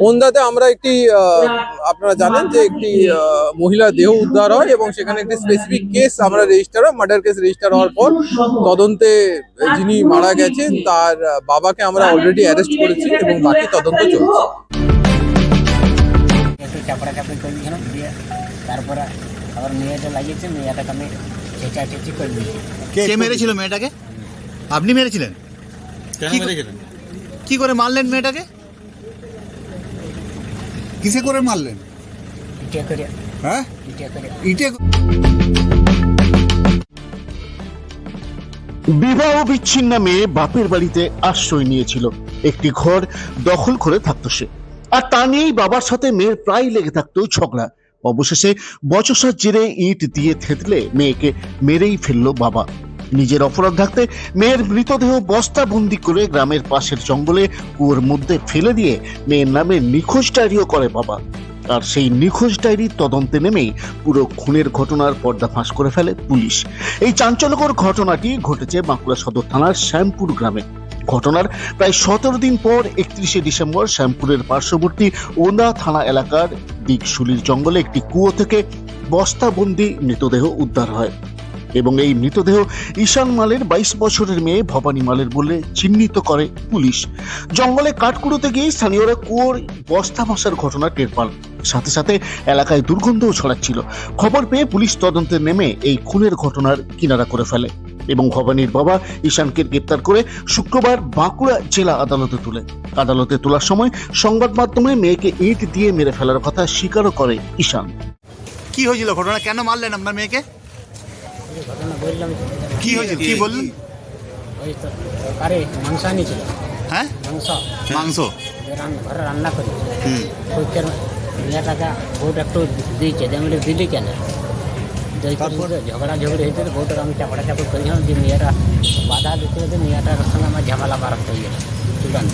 ওন্দাতে আমরা একটি আপনারা জানেন যে একটি মহিলা দেহ উদ্ধার হয় এবং সেখানে একটি স্পেসিফিক কেস আমরা রেজিস্টার হয় মার্ডার কেস রেজিস্টার হওয়ার পর তদন্তে যিনি মারা গেছেন তার বাবাকে আমরা অলরেডি অ্যারেস্ট করেছি এবং বাকি তদন্ত চলছে। একটু করে দিয়েছিলাম দিয়ে তারপরে আবার মেয়েটা লাগিয়েছে মেয়েটাকে আমি চেঁচা করে দিয়েছি। কে মেরেছিল মেয়েটাকে? আপনি মেরেছিলেন? কি করে মারলেন মেয়েটাকে? কিসে করে মারলেন? ইটে করে। হ্যাঁ? ইটে করে। ইটে বিবাহ বিচ্ছিন্ন মেয়ে বাপের বাড়িতে আশ্রয় নিয়েছিল। একটি ঘর দখল করে থাকতো সে। আর তা নিয়েই বাবার সাথে মেয়ের প্রায় লেগে থাকতো ঝগড়া। অবশেষে বচসার জেরে ইট দিয়ে থেতলে মেয়েকে মেরেই ফেলল বাবা। নিজের অপরাধ থাকতে মেয়ের মৃতদেহ বস্তা বন্দি করে গ্রামের পাশের জঙ্গলে কুয়োর মধ্যে ফেলে দিয়ে মেয়ের নামে নিখোঁজ ডায়েরিও করে বাবা। আর সেই নিখোঁজ ডায়েরির তদন্তে নেমেই পুরো খুনের ঘটনার পর্দাফাঁস করে ফেলে পুলিশ। এই চাঞ্চল্যকর ঘটনাটি ঘটেছে বাঁকুড়া সদর থানার শ্যামপুর গ্রামে। ঘটনার প্রায় সতেরো দিন পর একত্রিশে ডিসেম্বর শ্যামপুরের পার্শ্ববর্তী ওন্দা থানা এলাকার দিকশুলির জঙ্গলে একটি কুয়ো থেকে বস্তাবন্দি মৃতদেহ উদ্ধার হয়। এবং এই মৃতদেহ ঈশান মালের বাইশ বছরের মেয়ে ভবানী মালের বলে চিহ্নিত করে পুলিশ। জঙ্গলে কাঠকুড়োতে গিয়ে স্থানীয়রা কুয়োর বস্তা ভাসার ঘটনা টের পান সাথে সাথে এলাকায় দুর্গন্ধও ছড়াচ্ছিল। খবর পেয়ে পুলিশ তদন্তে নেমে এই খুনের ঘটনার কিনারা করে ফেলে এবং ভবানীর বাবা ঈশানকে গ্রেপ্তার করে শুক্রবার বাঁকুড়া জেলা আদালতে তুলে। আদালতে তোলার সময় সংবাদ মাধ্যমে মেয়েকে ইট দিয়ে মেরে ফেলার কথা স্বীকারও করে ঈশান। কি হয়েছিল ঘটনা? কেন মারলেন আপনার মেয়েকে? ঘটনা বললাম। কি হয়েছিল কি বললেন? ওই তো আরে মাংস আনিছিল। হ্যাঁ? মাংস। মাংস? ঘরে রান্না করি। মেয়েটাকে বউটা একটু দিয়েছে। দিয়ে আমি দিলি কেন? ঝগড়া ঝগড়ি হয়েছে বউটাকে আমি চাপড়া চাপড় করেছিলাম যে মেয়েটা বাধা হতে মেয়েটার সঙ্গে আমার ঝামেলা বার হয়ে গেল। চূড়ান্ত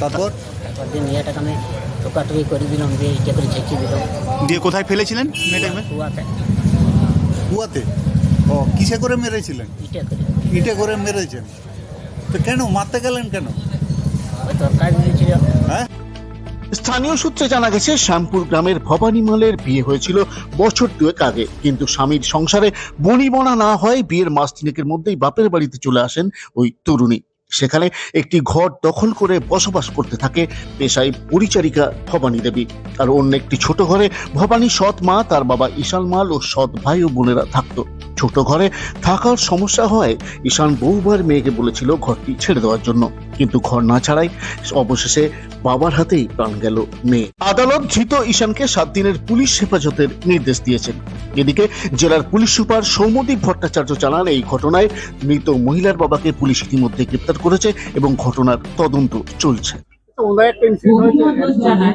তারপর? তারপর দিয়ে মেয়েটাকে আমি টোকাটুকি করে দিলাম দিয়ে ইটে করে ছেঁচি দিলাম। দিয়ে কোথায় ফেলেছিলেন মেয়েটাকে? কুয়াতে। কুয়াতে? ও কিসে করে মেরেছিলেন? ইটে করে। ইটে করে মেরেছেন। তো কেন মারতে গেলেন কেন? ওই তরকারি দিয়েছিল হ্যাঁ? স্থানীয় সূত্রে জানা গেছে শ্যামপুর গ্রামের ভবানী মালের বিয়ে হয়েছিল বছর দুয়েক আগে। কিন্তু স্বামীর সংসারে বনিবনা না হয় বিয়ের মাস তিনেকের মধ্যেই বাপের বাড়িতে চলে আসেন ওই তরুণী। সেখানে একটি ঘর দখল করে বসবাস করতে থাকে পেশায় পরিচারিকা ভবানী দেবী। আর অন্য একটি ছোট ঘরে ভবানী সৎ মা তার বাবা ঈশান মাল ও সৎ ভাই ও বোনেরা থাকতো। ছোট ঘরে থাকার সমস্যা হয়, ঈশান বহুবার মেয়েকে বলেছিল ঘরটি ছেড়ে দেওয়ার জন্য। কিন্তু ঘর না ছাড়াই অবশেষে বাবার হাতেই প্রাণ গেল মেয়ে। আদালত ধৃত ঈশানকে সাত দিনের পুলিশ হেফাজতের নির্দেশ দিয়েছেন। এদিকে জেলার পুলিশ সুপার সৌমদীপ ভট্টাচার্য জানান, এই ঘটনায় মৃত মহিলার বাবাকে পুলিশ ইতিমধ্যে গ্রেপ্তার করেছে এবং ঘটনার তদন্ত চলছে।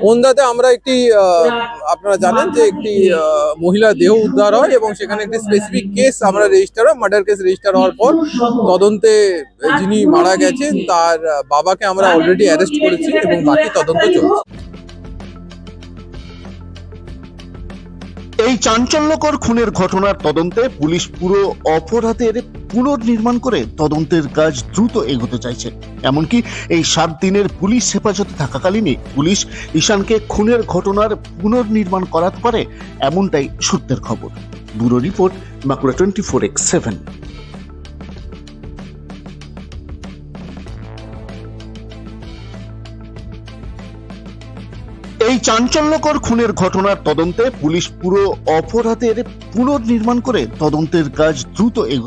ওন্দাতে আমরা একটি আহ, আপনারা জানেন যে একটি মহিলা দেহ উদ্ধার হয় এবং সেখানে একটি স্পেসিফিক কেস আমরা রেজিস্টার হয় মার্ডার কেস রেজিস্টার হওয়ার পর তদন্তে যিনি মারা গেছেন তার বাবাকে আমরা অলরেডি অ্যারেস্ট করেছি এবং বাকি তদন্ত চলছে। এই চাঞ্চল্যকর খুনের ঘটনার তদন্তে পুলিশ পুরো অপরাধের পুনর্নির্মাণ করে তদন্তের কাজ দ্রুত এগোতে চাইছে। এমনকি এই সাত দিনের পুলিশ হেফাজতে থাকাকালীনই পুলিশ ঈশানকে খুনের ঘটনার পুনর্নির্মাণ করাতে পারে এমনটাই সূত্রের খবর। Bureau report, Bankura twenty four X seven. এই চাঞ্চল্যকর খুনের ঘটনার তদন্তে পুলিশ পুরো অপরাধের পুনর্নির্মাণ করে তদন্তের কাজ দ্রুত এগো